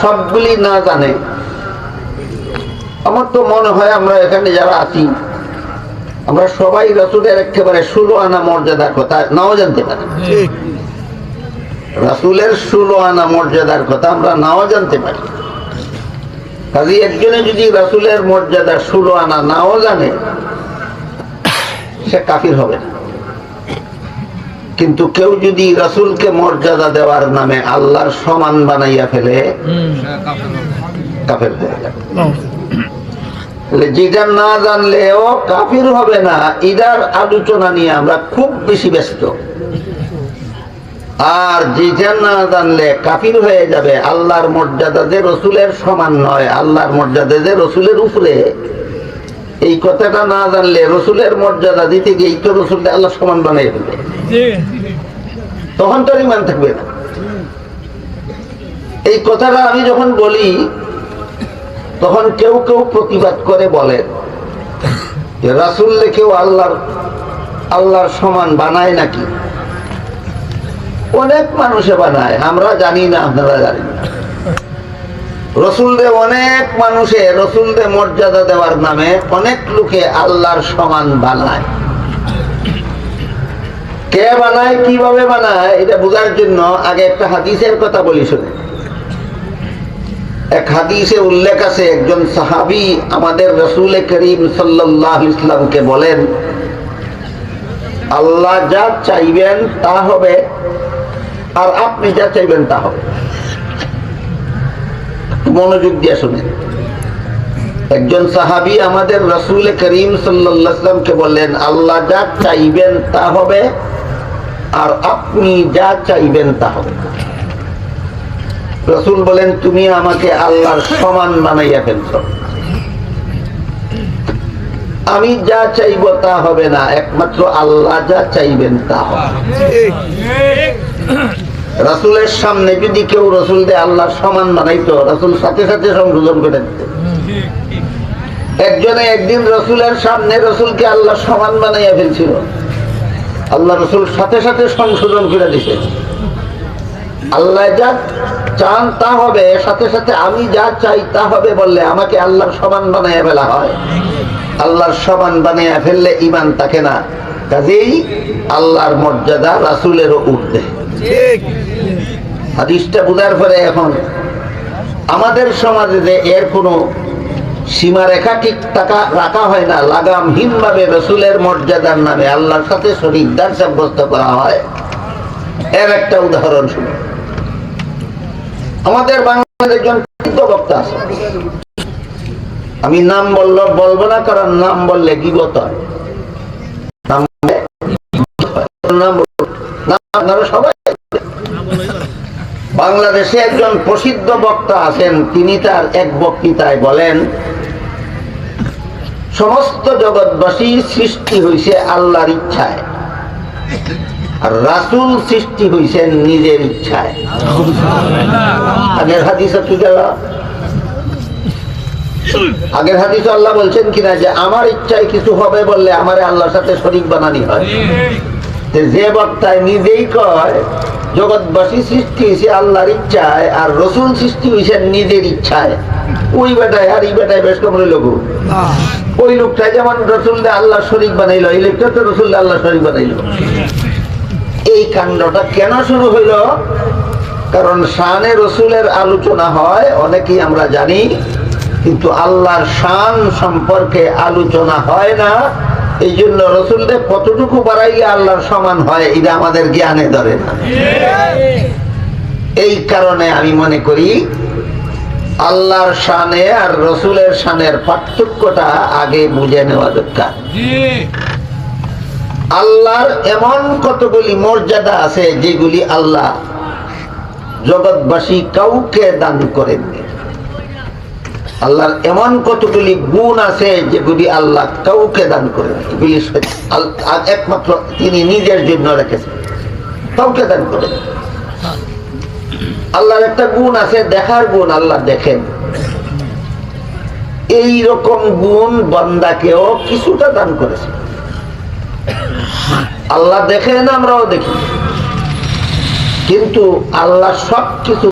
সবগুলি না জানে। আমার তো মনে হয় আমরা এখানে যারা আছি আমরা সবাই রসুলের একেবারে ষোলো আনা মর্যাদার কথা নাও জানতে পারি। রাসুলের ষোলো আনা মর্যাদার কথা আমরা নাও জানতে পারি। কাজে একজনে যদি রাসুলের মর্যাদা ষোলো আনা নাও জানে সে কাফির হবে না। কিন্তু কেউ যদি রাসুলকে মর্যাদা দেওয়ার নামে আল্লাহর সমান বানাইয়া ফেলে কাফের হয়ে যাবে। যেটা না জানলেও কাফির হবে না ইদার আলোচনা নিয়ে আমরা খুব বেশি ব্যস্ত। আর যেটা না জানলে কাফির হয়ে যাবে আল্লাহর মর্যাদা যে রসুলের সমান নয় আল্লাহর মর্যাদা যে রসুলের উপরে এই কথাটা না জানলে রসুলের মর্যাদা দিতে গিয়ে তো রসুলকে আল্লাহ সমান বানিয়ে ফেলবে তখন তোর ইমান থাকবে না। এই কথাটা আমি যখন বলি তখন কেউ কেউ প্রতিবাদ করে বলেন যে রাসুল্লে কেউ আল্লাহর আল্লাহর সমান বানায় নাকি? অনেক মানুষে বানায় আমরা জানি না আপনারা জানেন না। রসুলদের অনেক মানুষে রসুলদের মর্যাদা দেওয়ার নামে অনেক লোকে আল্লাহর সমান বানায়। কে বানায়, কীভাবে বানায়, এটা বোঝার জন্য আগে একটা হাদিসের কথা বলি শুনে। এক হাদিসে উল্লেখ আছে, একজন সাহাবি আমাদের রসুল করিম সাল্লাহ ইসলামকে বলেন, আল্লাহ যা চাইবেন তা হবে, আর আপনি যা চাইবেন তা হবে। মনোযোগ দিয়ে শুনেন একজন সাহাবি আমাদের রসুল করিম সাল্লামকে বললেন, আল্লাহ যা চাইবেন তা হবে, আর আপনি যা চাইবেন তা হবে। রসুল বলেন, তুমি আমাকে আল্লাহর সমান বানাইয়া ফেলছ। আমি যা চাইব তা হবে না, একমাত্র আল্লাহ যা চাইবেন তা হবে। রাসুলের সামনে যদি কেউ রসুল দিয়ে আল্লাহর সমান বানাইতো, রাসুল সাথে সাথে সংশোধন করে দিত। একজনে একদিন রসুলের সামনে রসুলকে আল্লাহ সমান বানাইয়া ফেলছিল। আল্লাহ রসুল সাথে সাথে সংশোধন করে দিছে। আল্লাহ যা চান তা হবে, সাথে সাথে আমি যা চাই তা হবে বললে আমাকে আল্লাহর সমান বানাইয়া ফেলা হয়। আল্লাহর সমান বানাইয়া ফেললে ইমান থাকে না। কাজেই আল্লাহর মর্যাদা রাসুলেরও উঠবে হাদিসটা বোঝার পরে এখন আমাদের সমাজে যে এর কোনো সীমারেখা ঠিক টাকা রাখা হয় না লাগামহীন ভাবে রসুলের মর্যাদার নামে আল্লাহর সাথে শরীরদার সাব্যস্ত করা হয়। এর একটা উদাহরণ শুনুন। আমাদের বাংলাদেশের একজন বক্তা আছে। আমি নাম বলল বলব না কারণ নাম বললে গিবত হয়। বাংলাদেশে একজন প্রসিদ্ধ বক্তা আছেন, তিনি তার এক বক্তৃতায় বলেন, সমস্ত জগৎবাসী সৃষ্টি হয়েছে আল্লাহর ইচ্ছায় রাসুল সৃষ্টি হয়েছেন নিজের ইচ্ছায়। আল্লাহ বলছেন কিনা যে, আমার ইচ্ছায় কিছু হবে বললে আমার আল্লাহর সাথে শরিক বানানি হয়। যে বক্তায় নিজেই কয় জগৎবাসী সৃষ্টি হয়েছে আল্লাহর ইচ্ছায় আর রসুল সৃষ্টি হয়েছে নিজের ইচ্ছায়। ওই বেটায় আর এই বেটায় বেশ কম লোক ওই লোকটা যেমন রসুল আল্লাহ শরিক বানাইলো এই লোকটা তো রসুল আল্লাহ শরিক বানাইলো। এই কাণ্ডটা কেন শুরু হইল? কারণ শানে রসুলের আলোচনা হয় অনেকেই আমরা জানি কিন্তু আল্লাহর শান সম্পর্কে আলোচনা হয় না। এই জন্য রসুলদের কতটুকু বাড়াইলে আল্লাহর সমান হয়, এটা আমাদের জ্ঞানে ধরে না। এই কারণে আমি মনে করি, আল্লাহর শানে আর রসুলের শানের পার্থক্যটা আগে বুঝে নেওয়া দরকার। আল্লাহর এমন কতগুলি মর্যাদা আছে যেগুলি আল্লাহ জগৎবাসী কাউকে দান করেননি। আল্লাহর এমন কতগুলি গুণ আছে যেগুলি আল্লাহ কাউকে দান আর একমাত্র তিনি নিজের জন্য রেখেছেন। কাউকে দান করেন আল্লাহর একটা গুণ আছে, দেখার গুণ আল্লাহ দেখেন। এই রকম গুণ বান্দাকেও কিছুটা দান করেছে। আল্লাহ দেখেন, আমরাও দেখি। কিন্তু আল্লাহ সব কিছু